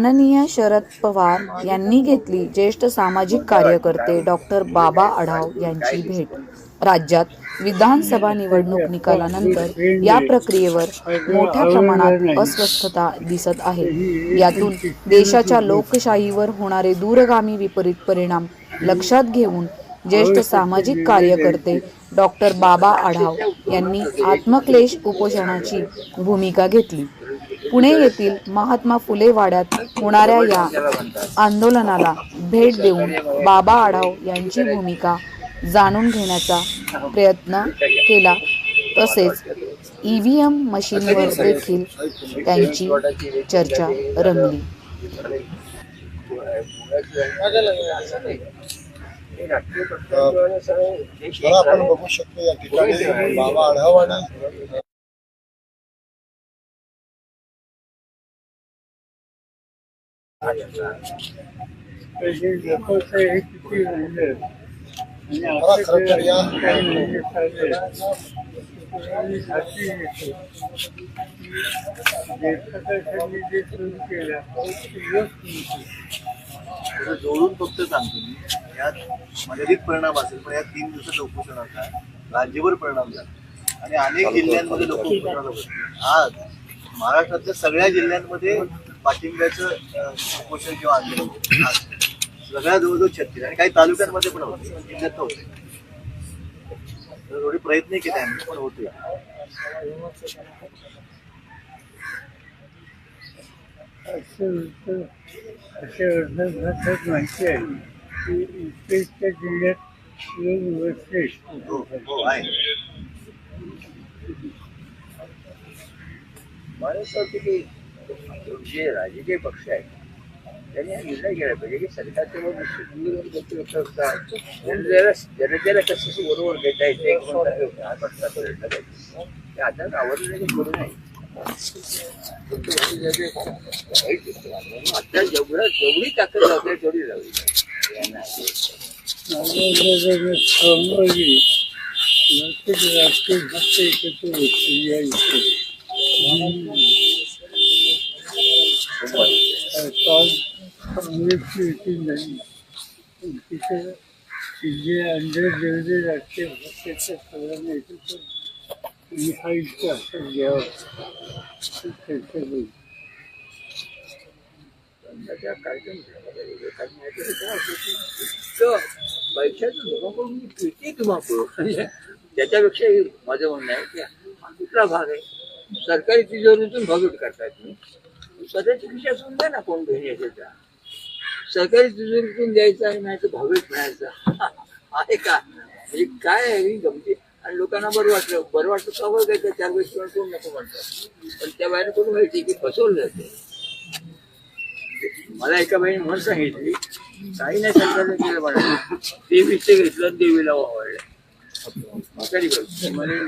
माननीय शरद पवार यांनी घेतली ज्येष्ठ सामाजिक कार्यकर्ते डॉक्टर बाबा आढाव यांची भेट. राज्यात विधानसभा निवडणूक निकालानंतर या प्रक्रियेवर मोठ्या प्रमाणात अस्वस्थता दिसत आहे. यातून देशाच्या लोकशाहीवर होणारे दूरगामी विपरीत परिणाम लक्षात घेऊन ज्येष्ठ सामाजिक कार्यकर्ते डॉक्टर बाबा आढाव यांनी आत्मक्लेश उपोषणाची भूमिका घेतली. पुणे येथील महात्मा फुले वाड्यात होणाऱ्या या आंदोलनाला भेट देऊन बाबा आढाव यांची भूमिका जाणून घेण्याचा प्रयत्न केला. तसेच ई व्ही एम मशीनवर देखील त्यांची चर्चा रंगली. आपण बघू शकतो या ठिकाणी बाबा आढाव जोडून फक्त सांगतो मी. यात मर्यादित परिणाम असेल पण या तीन दिवसात उपोषणाचा राज्यभर परिणाम झाला. आणि अनेक जिल्ह्यांमध्ये लोक उपोषणाला बसले आज महाराष्ट्रातल्या सगळ्या जिल्ह्यांमध्ये पाठिंब्याचं उपोषण किंवा आंदोलन होतं. सगळ्या जवळजवळ छत्तीस आणि काही तालुक्यांमध्ये पण होते जिल्ह्यात तर थोडे प्रयत्न केले आम्ही पण होते असं असं अर्धभरात माहिती आहे. की इकडच्या जिल्ह्यात हो हो आहे. मला असं वाटतं की जे राजकीय पक्ष आहेत. त्यांनी हा निर्णय घ्यायला पाहिजे की सरकारच्या वर निश्चित असतात जनतेला जनतेला कसं बरोबर देता येते हा पाहिजे. ते आता आवडलं करू नाही. आता जेवढं जेवढी ताकद लावते तेवढी लावली प्रत्येक राष्ट्रीय फक्त एकत्र या इथे काल काँग्रेसची युती नाही पण तिथे जे अंडर जेवढे सगळ्यांना एकत्र असं चर्चा होईल त्याच्या कार्यक्रम पैशाचं लोकांकडून किती त्याच्यापेक्षा माझं म्हणणं आहे की हा कुठला भाग आहे? सरकारी तिजोरीतून भागवत करताय मी स्वतःच्या असून द्या ना कोण बहिणी त्याचा सरकारी तिजोरीतून द्यायचा आणि नाही तर भावेत मिळायचा आहे का? हे काय आहे ही गमती? आणि लोकांना बरं वाटलं. बरं वाटलं का बरं काय? चार वेळेस कोण कोण नको म्हणतात. पण त्या बाहेर कोण माहिती की फसवलं जाते मला एका बहिणी म्हणून सांगितली काही नाही सरकारने केलं मला. ते विषय घेतलं देवीला वावळलं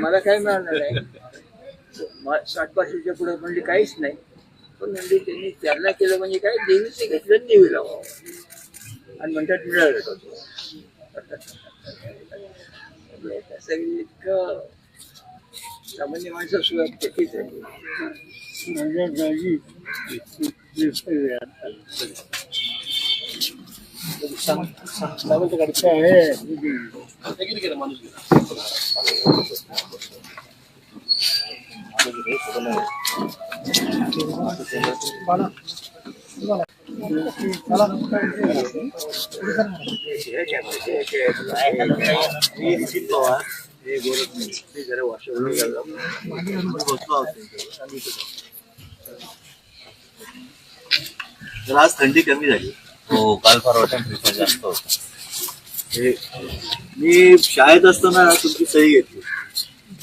मला काय मिळालं नाही? साठ पाचशेच्या पुढे म्हणजे काहीच नाही. म्हणजे त्यांनी त्यांना केलं म्हणजे काय देवीचे घेतलं आणि देवीला वावळलं आणि म्हणतात मिळालं का तो म्हणजे सगळी इतकं सामान्य माणसं सुद्धा चकीच आहे माझ्या जागी हे काय माहिती आहे तर आज थंडी कमी झाली. हो काल परवा टेम्परेचर जास्त होतं. हे मी शाळेत असताना तुमची सही घेतली.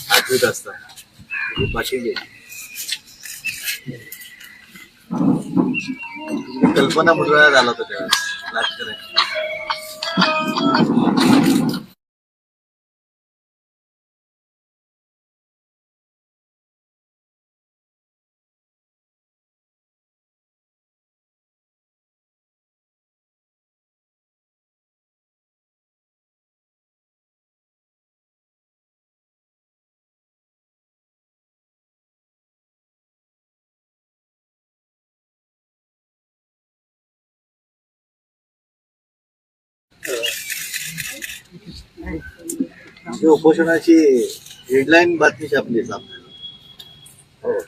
आठवीत असताना. ही पाटील कल्पना मुंडळा झाला होता तेव्हा लाटकरांची उपोषणाची हेडलाईन बातमी छापली आपल्याला. हो.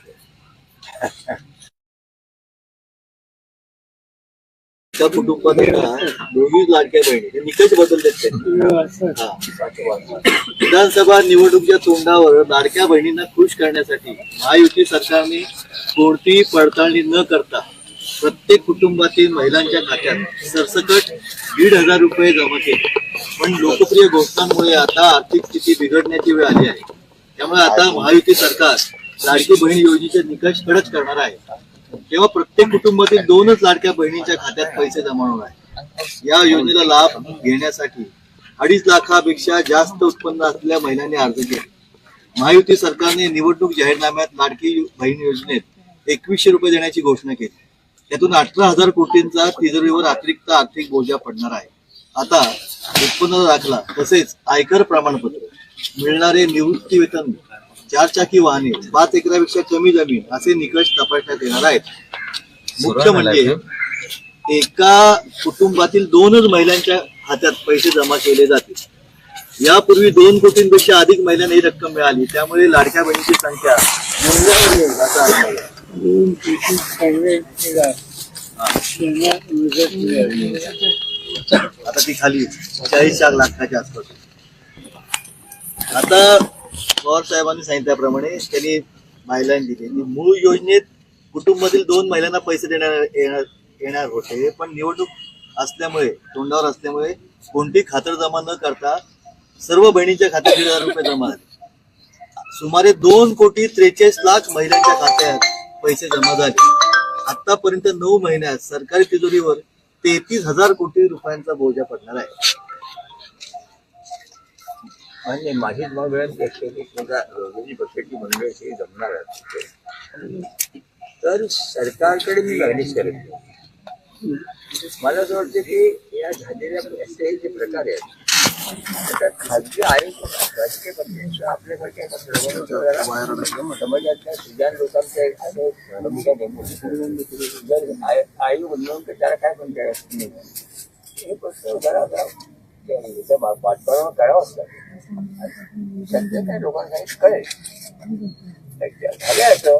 त्या कुटुंबात आहे ना, लाडक्या बहिणी हे निकष बदललेत त्यांनी. विधानसभा निवडणुकीच्या तोंडावर लाडक्या बहिणींना खुश करण्यासाठी महायुती सरकारने कोणतीही पडताळणी न करता प्रत्येक कुटुंबातील महिलांच्या खात्यात सरसकट दीड हजार रुपये जमा केले. पण लोकप्रिय घोषणांमुळे आता आर्थिक स्थिती बिघडण्याची वेळ आली आहे. त्यामुळे आता महायुती सरकार लाडकी बहीण योजनेचे निकष कडक करणार आहे. तेव्हा प्रत्येक कुटुंबातील दोनच लाडक्या बहिणींच्या खात्यात पैसे जमा होणार आहे या योजनेला लाभ घेण्यासाठी अडीच लाखापेक्षा जास्त उत्पन्न असलेल्या महिलांनी अर्ज केले. महायुती सरकारने निवडणूक जाहीरनाम्यात लाडकी बहीण योजनेत एकवीसशे रुपये देण्याची घोषणा केली. त्यातून अठरा हजार कोटींचा तिजोरीवर अतिरिक्त आर्थिक बोजा पडणार आहे. आता उत्पन्न दाखला तसेच आयकर प्रमाणपत्र मिळणारे निवृत्ती वेतन चारचाकी वाहने पाच एकरापेक्षा कमी जमीन असे निकष तपासण्यात येणार आहेत. मुख्य म्हणजे एका कुटुंबातील दोनच महिलांच्या खात्यात पैसे जमा केले जातील. यापूर्वी दोन कोटींपेक्षा अधिक महिलांना ही रक्कम मिळाली त्यामुळे लाडक्या बहिणीची संख्या दोन आता ती खाली चाळीस चार लाखाच्या आसपास. आता पवार साहेबांनी सांगितल्याप्रमाणे त्यांनी महिलांनी दिली. मूळ योजनेत कुटुंबातील दोन महिलांना पैसे देणार येणार येणार होते. पण निवडणूक असल्यामुळे तोंडावर असल्यामुळे कोणती खातर जमा न करता सर्व बहिणींच्या खात्यात दीड हजार रुपये जमा झाले. सुमारे दोन कोटी त्रेचाळीस लाख महिलांच्या खात्यात पैसे जमा झाले. आतापर्यंत नऊ महिन्यात सरकारी तिजोरीवर तेहतीस हजार कोटी रुपयांचा बोजा पडणार आहे. आणि माझी मग विनंती असते की समजा विरोधी मंडळी जमणार आहेत. तर सरकारकडे मी मॅनेज करत. मला असं वाटतं की या झालेल्या असे जे प्रकार आहेत. खाजगी आयोग राजकीय पक्षांचं आपल्यासारख्या समाजातल्या भूमिका जर आयोग तर त्याला काय पण करायचं हे प्रश्न जरा जरा पाठपुरावा करावाच लागेल काय लोकांना काही कळेल झालं असं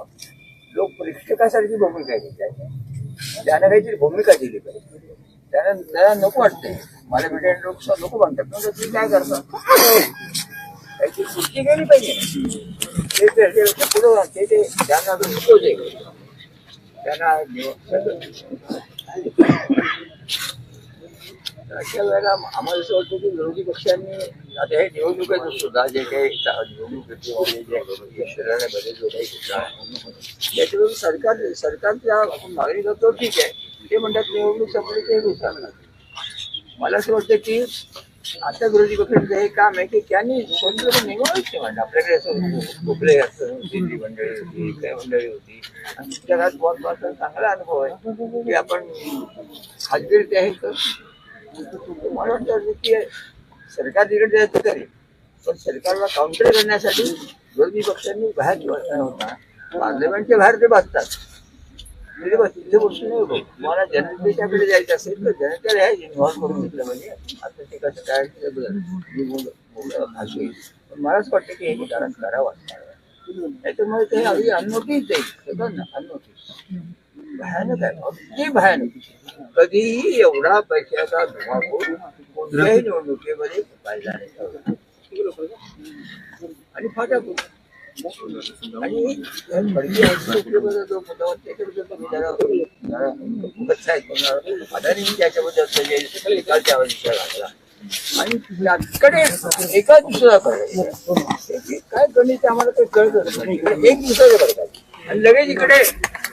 लोक प्रेक्षकासारखी भूमिका घेतात त्यानं काहीतरी भूमिका दिली पाहिजे त्यानं त्यांना नको वाटते मला भेटेल लोक नको म्हणतात म्हणजे तुम्ही काय करता? त्याची कृती केली पाहिजे. ते त्याच्यापेक्षा पुढं ते ते त्यांना शिकवते त्यांना अशा वेळेला आम्हाला असं वाटतं की विरोधी पक्षांनी आता हे निवडणुकीचं सुद्धा जे काही निवडणूक घेतली जे जो काही सुद्धा सरकार सरकारच्या आपण मागणी करतो ठीक आहे. ते म्हणतात निवडणूक संपली ते विचारणार मला असं वाटतं की आता विरोधी पक्षांचं हे काम आहे की त्यांनी स्वतंत्र निवडूनच नाही आपल्याकडे असं कुठले असतं दिल्ली मंडळी होती काय मंडळी होती. आणि जगात बहुत महत्त्वाचा चांगला अनुभव आहे की आपण खाजगीरित्या हे कर मला वाटतं की सरकार तिकडे जायचं करेल पण सरकारला काउंटर करण्यासाठी विरोधी पक्षांनी बाहेर होता. पार्लमेंटच्या बाहेर ते बसतात. म्हणजे बघ तिथे गोष्टी नाही बघ मला जनतेच्याकडे जायचं असेल तर जनतेला हे इन्व्हॉल्व करून घेतलं म्हणजे आता ते कसं काय मी बोल पण मलाच वाटतं की हे कारण करावं त्याच्यामुळे ते अगदी अननोटीस जाईल सगळं ना अननोटीस भयानक आहे. अगदी भयानक. कधीही एवढा पैशाचा धुमाकूळ कोणत्याही निवडणुकीमध्ये पाहिला नाही. आणि फाटा आणि या त्याच्याबद्दल विषय आणि त्याकडे एका दुसरा काय गणित आम्हाला काही कळत इकडे एक दुसरं करतात आणि लगेच इकडे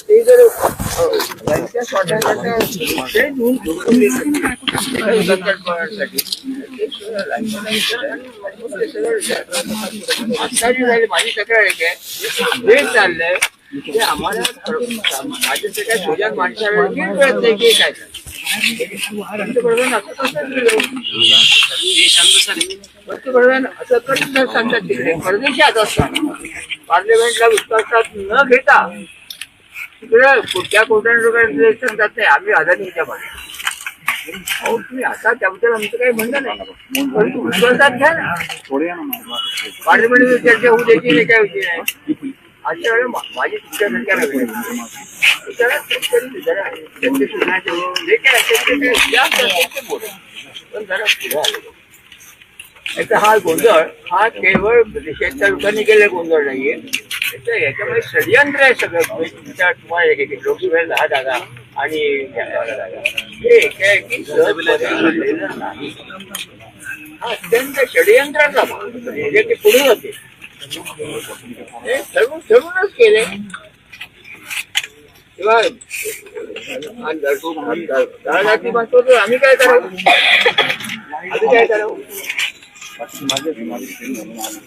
ते जर त्यांच्या स्वतःच्या ते घेऊन आता माझी तक्रार आहे. काय जे चाललंय. आम्हाला कळत नाही की काय? पंतप्रधान असं? पंतप्रधान सांगतात तिकडे परदेशात असताना पार्लमेंटला विश्वासात न घेता तिकडे कुठल्या कोट्याने रुपये सांगतात नाही आम्ही अदानीच्या मागे अहो तुम्ही आता त्याबद्दल आमचं काही म्हणणं नाही. परंतु विश्वासात घ्या ना. पार्लमेंटमध्ये चर्चा होऊ द्यायची नाही काय होती नाही. अशा वेळेला माझी तुमच्या सरकारला जे ते पण जरा पुढे याचा हा गोंधळ हा केवळ शेतकरी लोकांनी केलेला गोंधळ नाहीये. त्याच्या याच्यामध्ये षडयंत्र आहे सगळं. तुमच्या तुम्हाला लोकसभेला दहा जागा आणि हे काय नाही. हा अत्यंत षडयंत्राचा भाग. म्हणजे ते पुढे होते. ठरवून ठरवूनच केले आम्ही काय करावं आम्ही काय करावं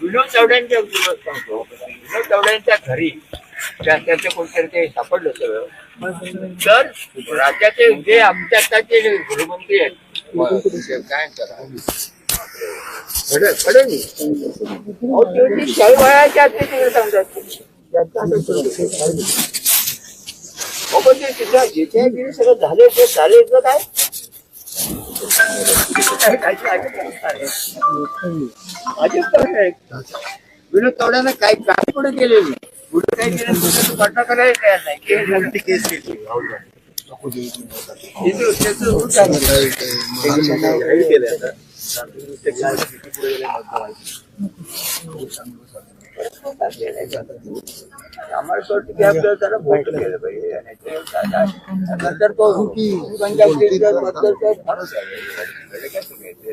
विनोद चौड्यांच्या सांगतो विनोद चौड्यांच्या घरी त्याचं कोणतरी ते सापडलं सगळं तर राज्याचे जे आमच्या आताचे जे गृहमंत्री आहेत काय करा सगळं झाले ते झाले काय काय विनोद चौड्यानं काय काय पुढे केले नाही पुढे काय केलं त्याचं घटना करायला तयार नाही की झालं. ती केस केली त्याचं- त्याचं उलट आहे. काही केलंय आता. त्याच्यामध्ये किती पुढे गेले आम्हाला असं वाटतं की आपल्याला जरा मोठं केलं पाहिजे आणि ते काय- काय- नंतर तो पंजाबच्या बद्दल तो फारच आहे. म्हणजे काय तुम्ही ते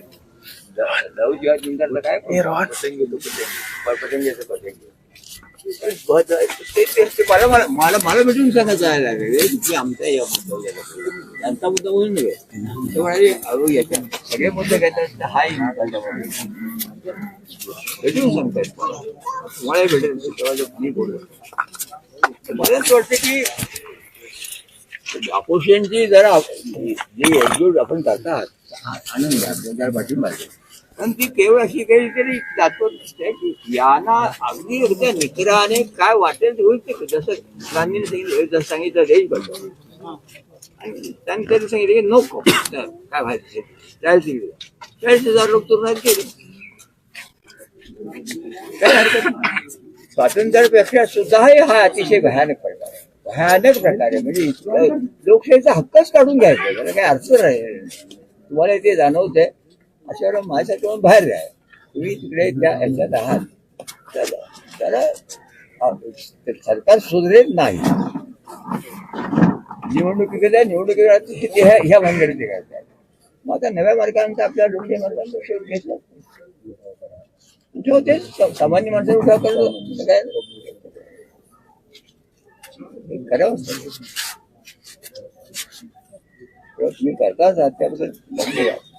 ल- लव जिहाद जिंकरला काय पतंगी लोक ते पतंगीचं पतंगी बस आहे. ते- ते- ते मला मला मला भेटून सांगत जायला लागले की आमचा या त्यांचा मुद्दा म्हणून नव्हे ते म्हणाले अहो याच्या सगळे मुद्दे घेतात तर हा भेटून सांगतायत मला भेटेल तेव्हा जर मी बोललो वाटतं की अपोजिशनची जरा जी एकजूट आपण करतात आनंद आहे, जरा पाठिंबा आहे. पण ती केवळ अशी काहीतरी जातो यांना अगदी एकदा निकराने काय वाटेल ते होईल ते जसं गांधीने सांगितलं जसं सांगितलं देश बदल आणि त्यांनी तरी सांगितलं की नको तर काय व्हायचं चाळीस दिले चाळीस हजार लोक तुरुंगात गेले काय हरकत स्वातंत्र्यापेक्षा सुद्धा हा अतिशय भयानक प्रकार आहे. भयानक प्रकारे आहे. म्हणजे लोकशाहीचा हक्कच काढून घ्यायचा. त्याला काही अर्थ नाही तुम्हाला ते जाणवतंय अशा वेळेला माझ्यासाठी बाहेर राहा तुम्ही तिकडे त्या ह्याच्यात आहात. तर त्याला सरकार सुधरेल नाही. निवडणुकीकडे निवडणुकीकडे ते- ह्या ह्या भानगडीत ते मग आता नव्या मार्गांचा आपल्या लोकशाही मार्गांचा शोध घेतला. कुठे होते? सामान्य माणसाने उठाव करतो काय? हे करावं तुम्ही करताच आहात त्याबद्दल धन्यवाद.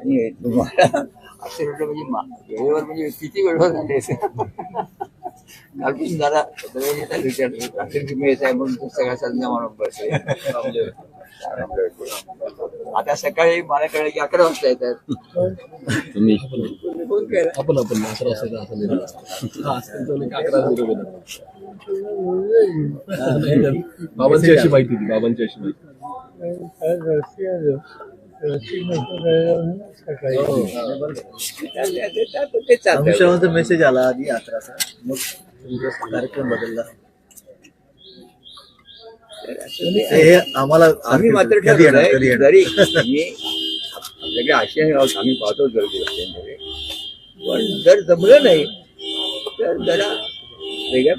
आणि तुम्हाला असं वाटलं म्हणजे मा- वेळेवर म्हणजे किती वेळेवर झाले अजून जरा विचार तुम्ही येत आहे म्हणून सगळ्या संज्ञा म्हणून बसले आता सकाळी मला कळलं की अकरा वाजता येतात फोन केला आपण आपण अकरा वाजता असं हा, अकरा. बाबांची अशी माहिती होती बाबांची अशी माहिती अमित मेसेज आला आधी अकराचा मग तुमचा कार्यक्रम बदलला. हे आम्हाला आम्ही मात्र ठरवलंय जरी मी सगळे आशय आहोत आम्ही पाहतो गर्दी गोष्टींमध्ये पण जर जमलं नाही तर जरा वेगळ्या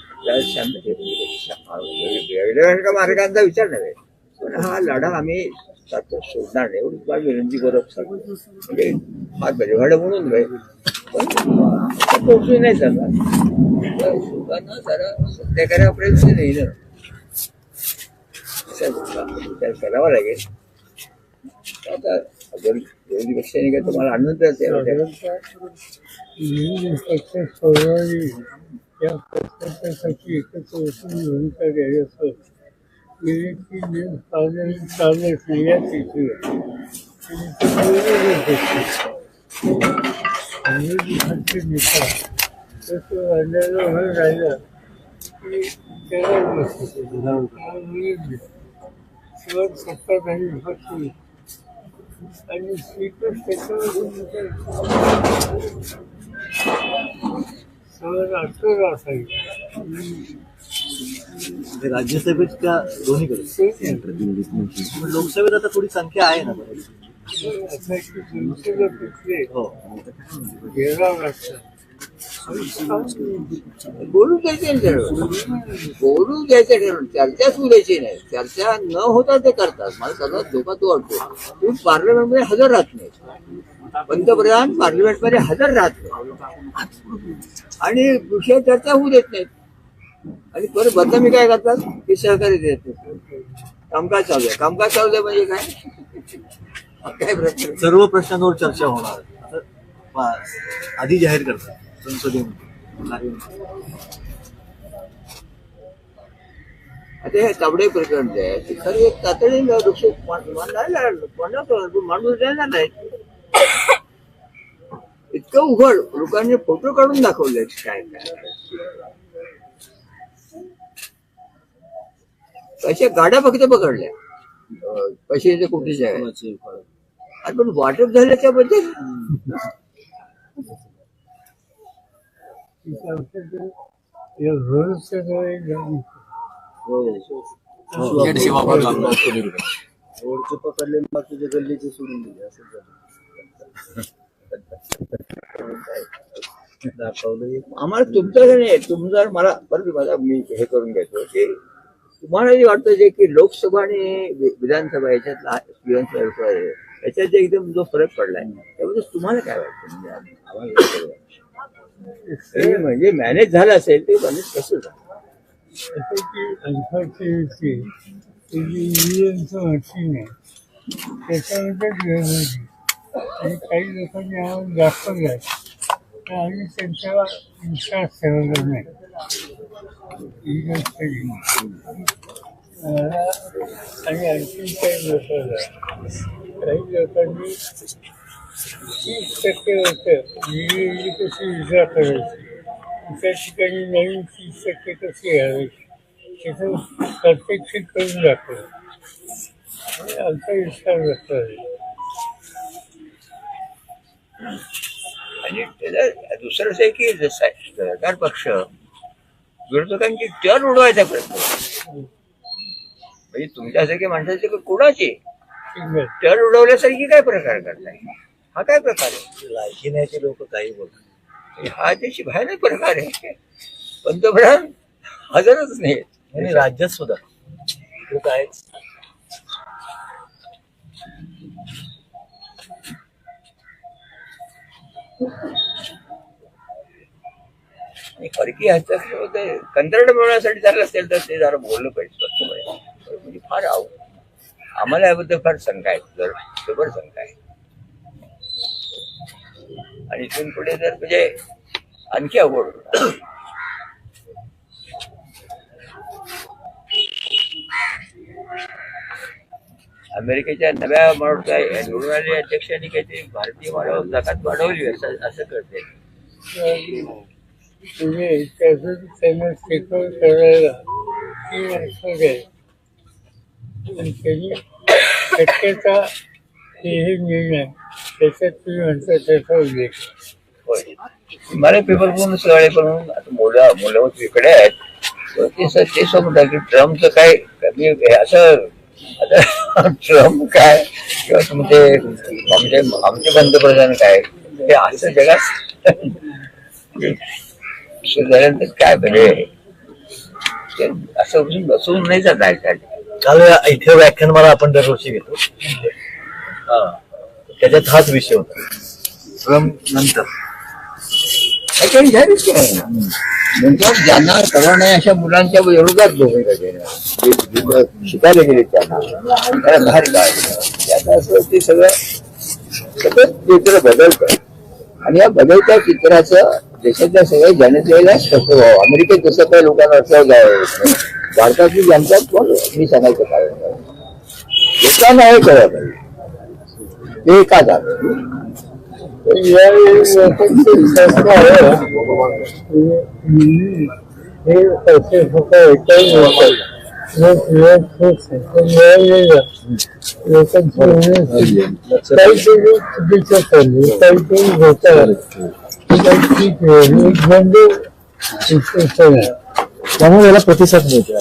वेगळ्या मार्गांचा विचार नव्हे. पण हा लढा आम्ही सारखं सोडणार नाही. एवढी तुम्हाला विनंती करत म्हणजे फार म्हणजे बरेवाड म्हणून नव्हे पण असं पोहोचू नाही चालणार तर लोकांना जरा नाही ना. विचार करावा लागेल. आता जर विरोधी पक्षाने काय तुम्हाला आनंद असेल असं नवीन पक्ष सोडवली त्या प्रकल्पासाठी एकत्र बसून भूमिका घ्यायला गेले तीन दिवस साधारण चालत नाही या तिथे विरोधी नेता तसं अंदाजा म्हणून राहिलं की त्याला शेवट सत्ताधारी होती आणि स्पीकर त्याच्यावर सगळं अडचण असायची म्हणजे राज्यसभेत त्या दोन्हीकडे. लोकसभेत आता थोडी संख्या आहे ना. हो. बोलू द्यायचे बोलू द्यायचं ठरवून चर्चा सुरू द्यायची नाही. चर्चा न होता ते करतात. मला सगळ्यात धोका तो वाटतो तुम्ही पार्लमेंटमध्ये हजर राहत नाही. पंतप्रधान पार्लमेंटमध्ये हजर राहत नाही. आणि विषय चर्चा होऊ देत नाहीत आणि परत बदनामी काय करतात? की सहकार्य देत कामकाज चालू आहे. कामकाज चालू आहे म्हणजे काय? काय प्रश्न? सर्व प्रश्नांवर चर्चा होणार. असं आधी जाहीर करतात. संसदेमध्ये आता हे ताबडे प्रकरण जे आहे ते खरं एक तातडीनं वृक्ष माणूस देणार नाही. इतकं उघड. लोकांनी फोटो काढून दाखवले. काय काय? अशा गाड्या फक्त पकडल्या. अं, पैशाच्या आहे आणि पण वाटप झाल्याच्या बद्दल रोडचे पकडले गल्लीचे सोडून दिले असं दाखवलं आम्हाला तुमचं नाही तुमचं मला परत मला मी हे करून घेतो की तुम्हाला जे वाटतं जे की लोकसभा आणि विधानसभा याच्यातला विधानसभा याच्यात जे एकदम जो फरक पडलाय त्याबद्दल तुम्हाला काय वाटतं? म्हणजे. हे म्हणजे मॅनेज झालं असेल ते मॅनेज कसं झालं? त्याच्यामध्ये काही लोकांनी आम्हाला दाखवलं तर आम्ही त्यांच्यावर विश्वास ठेवला नाही आणि आणखी काही लोकांना काही लोकांनी तीस टक्के होतं वेगळी कशी विजा करायची त्या ठिकाणी नवीन तीस टक्के कशी घालायची त्याचं प्रत्यक्षित करून दाखवलं आणि आमचा विश्वास बसला आणि त्याला दुसरं असं आहे की सरकार पक्ष विरोधकांची तर उडवायचा प्रयत्न. म्हणजे तुमच्यासारख्या माणसाचे कुणाचे? तर उडवल्यासारखी काय प्रकार करताय? हा काय प्रकार आहे? लायकी नाही ते लोक काही बोलतात हा त्याची भयानक प्रकार आहे. पंतप्रधान हजरच नाही आणि राज्यात सुद्धा. ते तर परकी हस्तक्षेप ते कंत्राट मिळवण्यासाठी झालं असेल तर ते जरा बोललं पाहिजे म्हणजे फार आव आम्हाला याबद्दल फार शंका आहे जर जबर शंका आहे. आणि इथून पुढे जर म्हणजे आणखी अवघड होणार. अमेरिकेच्या नव्या माणूस निवडून आलेल्या अध्यक्षांनी काहीतरी भारतीय मानव जगात वाढवली असं असं म्हणजे त्याचं त्यांना करायला माणसं आणि त्यांनी शक्यता हे हे निर्णय त्याच्यात तुम्ही म्हणता त्याचा उल्लेख. मला पेपर करून सगळे करून आता मुलं मुलं इकडे आहेत. तर ते सांगतात की ट्रम्पचं काय कमी असं ट्रम्प काय? किंवा तुमचे आमचे आमचे पंतप्रधान काय? हे असं जगात झाल्यानंतर काय म्हणजे ते असं बसून नाही जात आहे काल इथे व्याख्यानमाला आपण दरवर्षी घेतो. हा. त्याच्यात हाच विषय होता. ट्रम्प नंतर. काही झालीच नाही. नंतर ज्यांना कळणार नाही अशा मुलांच्या विरोधात भूमिका शिकायला गेले त्यांना. त्याला बाहेर काढणं याचं असं ते सगळं सतत चित्र बदलतं. आणि या बदलत्या चित्राचं देशातल्या सगळ्या जनतेला स्पष्ट व्हावं? अमेरिकेत जसं काही लोकांना असं जावं भारतातली जनता पण मी सांगायचं कारण नाही. लोकांना हे कळत नाही. ते का झालं? हे पैसे फक्त एकही म्हणजे काहीतरी चुकीचं चालली काहीतरी काही ठीक आहे एक त्यामुळे याला प्रतिसाद मिळतो.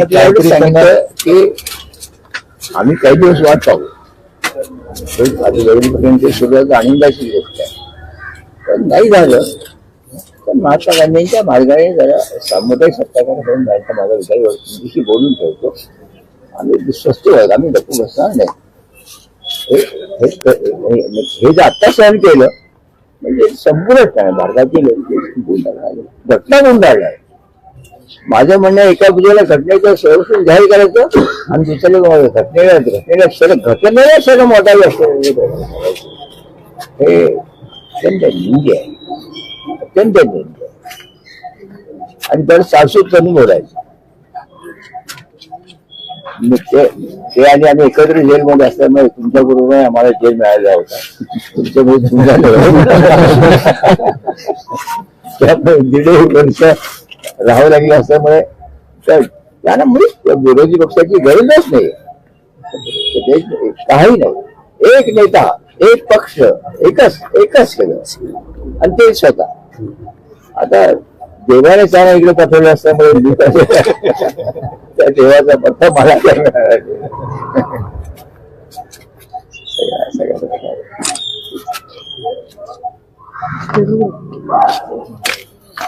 आता सांगितलं की आम्ही काही दिवस वाट पाहू. आता एवढीपर्यंत सुरुवात आनंदाची गोष्ट आहे. पण नाही झालं तर महात्मा गांधींच्या मार्गाने जरा सामुदायिक सत्ताकार होऊन जायचा माझा विचार आहे. बोलून ठेवतो. आम्ही स्वस्त आहोत आम्ही गप्प बसणार नाही. हे हे- हे- आत्ता सहन केलं म्हणजे संपूर्ण काय भारतातील घटना गुंडाळला माझं म्हणणं एका पूजेला घटनेचं संरक्षण जाहीर करायचं आणि दुसऱ्याला बाजूला घटनेला घटनेला क्षण घटनेला क्षण मोठा हे अत्यंत निंदी आहे. अत्यंत निंदी आणि त्याला सासूत कमी बोलायचं. ते आणि आम्ही एकत्र जेलमध्ये असल्यामुळे तुमच्या बरोबर आम्हाला जेल मिळाला होता. तुमच्यामुळे तुमच्या त्यामुळे दीड वर्ष राहावं लागलं असल्यामुळे तर त्यांना मुळीच म्हणजे विरोधी पक्षाची गरजच नाही. काही नाही. एक नेता एक पक्ष एकच एकच केलं. आणि ते स्वतः. आता देवाने त्याला इकडे पाठवलं असल्यामुळे मी त्या देवाचा पत्ता मला सगळ्या-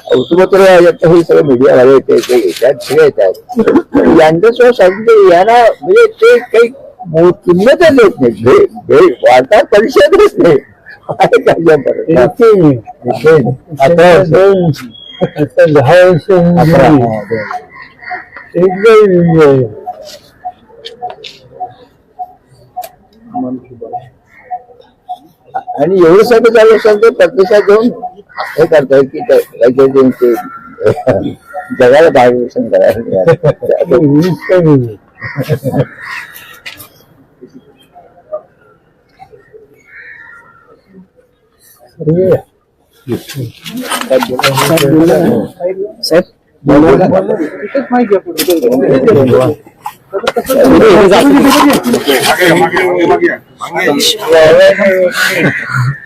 औषधपत्र याच्यात हे सगळं मीडियावाले ते ते येतात सगळे येतात यांच्यासोबत सांगितलं यांना म्हणजे ते काही किंमतच देत नाही भे- भे- वार्ता परिषदच नाही. येते. आता दहा वर्ष. आणि एवढं सगळं चालू असेल तर प्रतिसाद देऊन हे करतोय की त्याच्या जगाला मार्गदर्शन करायचं साहेब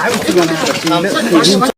I was too young to see it.